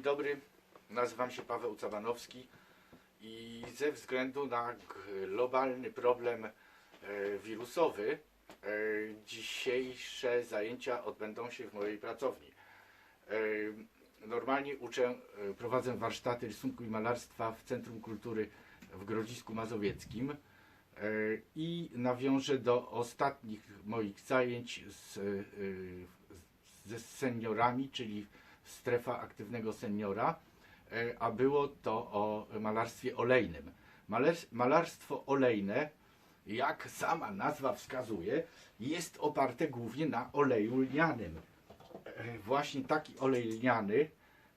Dzień dobry, nazywam się Paweł Cabanowski i ze względu na globalny problem e, wirusowy e, dzisiejsze zajęcia odbędą się w mojej pracowni. E, Normalnie uczę, prowadzę warsztaty rysunku i malarstwa w Centrum Kultury w Grodzisku Mazowieckim i nawiążę do ostatnich moich zajęć z, ze seniorami, czyli strefa aktywnego seniora, e, a było to o malarstwie olejnym. Malarstwo olejne, jak sama nazwa wskazuje, jest oparte głównie na oleju lnianym. E, Właśnie taki olej lniany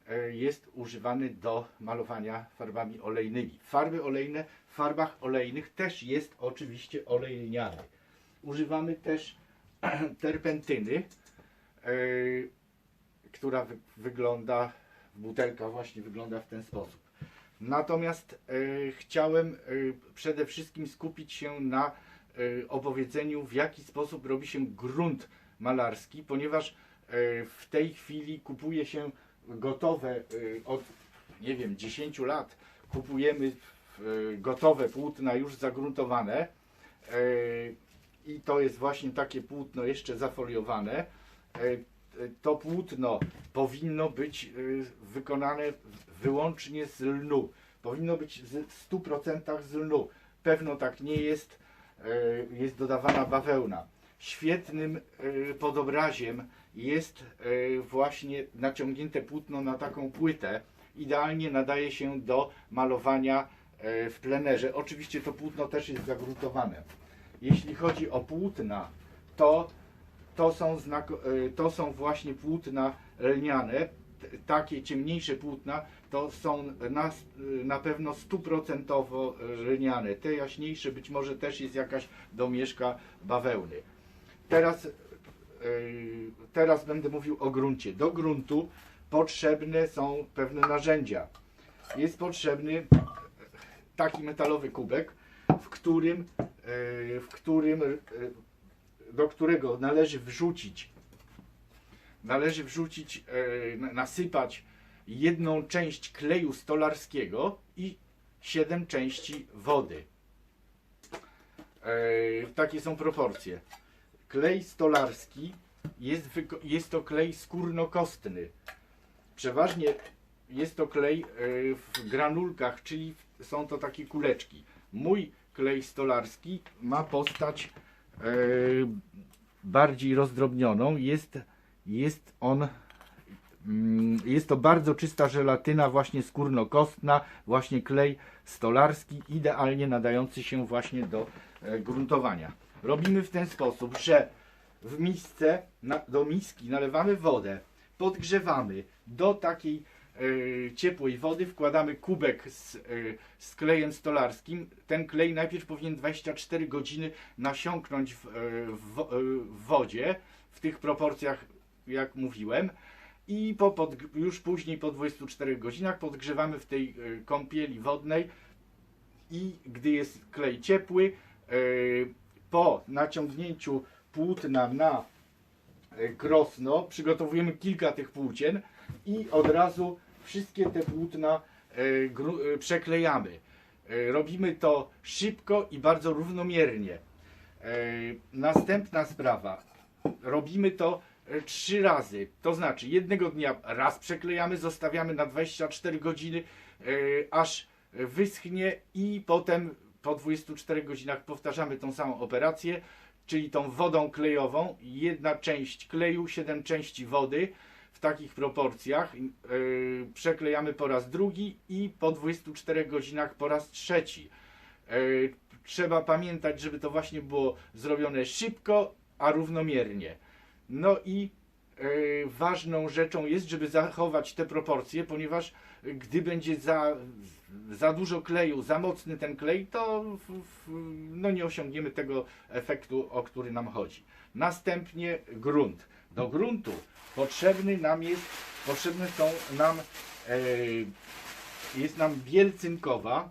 e, jest używany do malowania farbami olejnymi. Farby olejne, w farbach olejnych też jest oczywiście olej lniany. Używamy też terpentyny, która wy, wygląda, butelka właśnie wygląda w ten sposób. Natomiast e, chciałem e, przede wszystkim skupić się na e, opowiedzeniu, w jaki sposób robi się grunt malarski, ponieważ w tej chwili kupuje się gotowe od, nie wiem, 10 lat kupujemy gotowe płótna już zagruntowane i to jest właśnie takie płótno jeszcze zafoliowane. E, to płótno powinno być y, wykonane wyłącznie z lnu. Powinno być w 100% z lnu. Pewno tak nie jest. y, Jest dodawana bawełna. Świetnym y, podobraziem jest y, właśnie naciągnięte płótno na taką płytę. Idealnie nadaje się do malowania y, w plenerze. Oczywiście to płótno też jest zagruntowane. Jeśli chodzi o płótna, to to są, znako- y, to są właśnie płótna lniane, takie ciemniejsze płótna to są na, na pewno stuprocentowo lniane. Te jaśniejsze być może też jest jakaś domieszka bawełny. Teraz, y, teraz będę mówił o gruncie. Do gruntu potrzebne są pewne narzędzia. Jest potrzebny taki metalowy kubek, w którym, y, w którym do którego należy wrzucić, należy wrzucić, e, na- nasypać jedną część kleju stolarskiego i siedem części wody. E, takie są proporcje. Klej stolarski jest, jest to klej skórnokostny. Przeważnie jest to klej e, w granulkach, czyli są to takie kuleczki. Mój klej stolarski ma postać bardziej rozdrobnioną. Jest, jest on mm, jest to bardzo czysta żelatyna, właśnie skórnokostna, właśnie klej stolarski, idealnie nadający się właśnie do e, gruntowania. Robimy w ten sposób, że w misce, do miski nalewamy wodę, podgrzewamy do takiej e, ciepłej wody, wkładamy kubek z, e, z klejem stolarskim. Ten klej najpierw powinien 24 godziny nasiąknąć w, e, w, w wodzie, w tych proporcjach, jak mówiłem. I po podg- już później po 24 godzinach podgrzewamy w tej kąpieli wodnej i gdy jest klej ciepły, po naciągnięciu płótna na krosno przygotowujemy kilka tych płócien i od razu wszystkie te płótna e, e, przeklejamy. E, Robimy to szybko i bardzo równomiernie. Następna sprawa. Robimy to trzy razy. To znaczy jednego dnia raz przeklejamy, zostawiamy na 24 godziny, aż wyschnie i potem po 24 godzinach powtarzamy tą samą operację, czyli tą wodą klejową. Jedna część kleju, 7 części wody takich proporcjach. Yy, przeklejamy po raz drugi i po 24 godzinach po raz trzeci. Yy, trzeba pamiętać, żeby to właśnie było zrobione szybko, a równomiernie. No i yy, ważną rzeczą jest, żeby zachować te proporcje, ponieważ gdy będzie za, za dużo kleju, za mocny ten klej, to no nie osiągniemy tego efektu, o który nam chodzi. Następnie grunt. Do gruntu potrzebny nam jest, potrzebne są nam, e, jest nam biel cynkowa.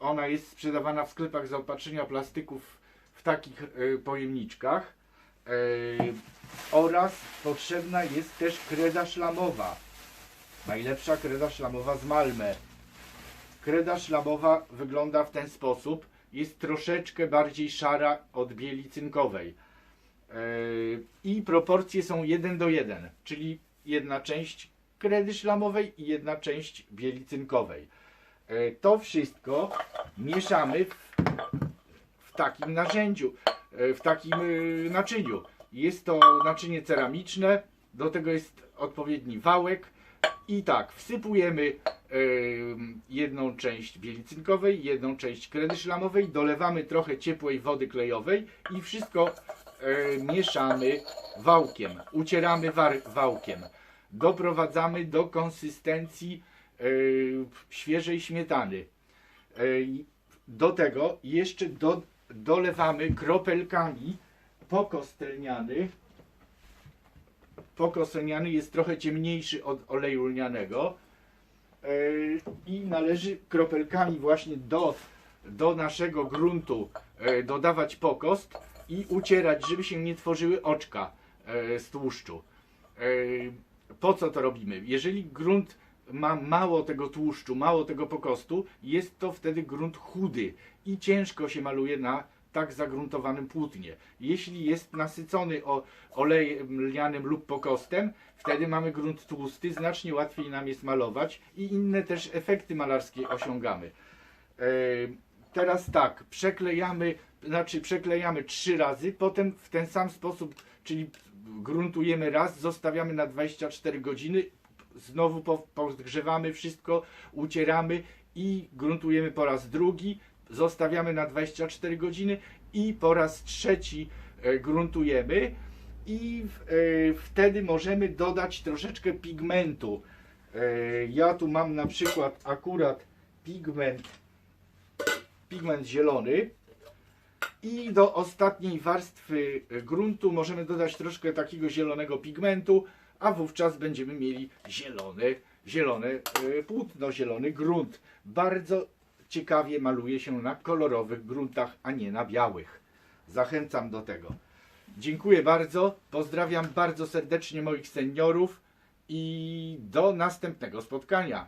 Ona jest sprzedawana w sklepach zaopatrzenia plastyków w takich e, pojemniczkach. E, oraz potrzebna jest też kreda szlamowa. Najlepsza kreda szlamowa z Malmę. Kreda szlamowa wygląda w ten sposób. Jest troszeczkę bardziej szara od bieli cynkowej. Yy, I proporcje są 1 do 1, czyli jedna część kredy szlamowej i jedna część bieli cynkowej. Yy, To wszystko mieszamy w, w takim narzędziu, yy, w takim naczyniu. Jest to naczynie ceramiczne, do tego jest odpowiedni wałek i tak, wsypujemy jedną część bieli cynkowej, jedną część kredy szlamowej, dolewamy trochę ciepłej wody klejowej i wszystko mieszamy wałkiem, ucieramy wałkiem. Doprowadzamy do konsystencji yy, świeżej śmietany. Yy, do tego jeszcze do, dolewamy kropelkami pokos lniany. Pokos lniany jest trochę ciemniejszy od oleju lnianego i należy kropelkami właśnie do, do naszego gruntu dodawać pokost i ucierać, żeby się nie tworzyły oczka yy, z tłuszczu. Yy, Po co to robimy? Jeżeli grunt ma mało tego tłuszczu, mało tego pokostu, jest to wtedy grunt chudy i ciężko się maluje na tak zagruntowanym płótnie. Jeśli jest nasycony olejem lnianym lub pokostem, wtedy mamy grunt tłusty, znacznie łatwiej nam jest malować i inne też efekty malarskie osiągamy. Teraz tak, przeklejamy, znaczy przeklejamy trzy razy, potem w ten sam sposób, czyli gruntujemy raz, zostawiamy na 24 godziny, znowu po- podgrzewamy wszystko, ucieramy i gruntujemy po raz drugi, zostawiamy na 24 godziny i po raz trzeci e, gruntujemy i e, wtedy możemy dodać troszeczkę pigmentu. E, Ja tu mam na przykład akurat pigment pigment zielony i do ostatniej warstwy gruntu możemy dodać troszkę takiego zielonego pigmentu, a wówczas będziemy mieli zielone, zielone e, płótno, zielony grunt. Bardzo ciekawie maluje się na kolorowych gruntach, a nie na białych. Zachęcam do tego. Dziękuję bardzo, pozdrawiam bardzo serdecznie moich seniorów i do następnego spotkania.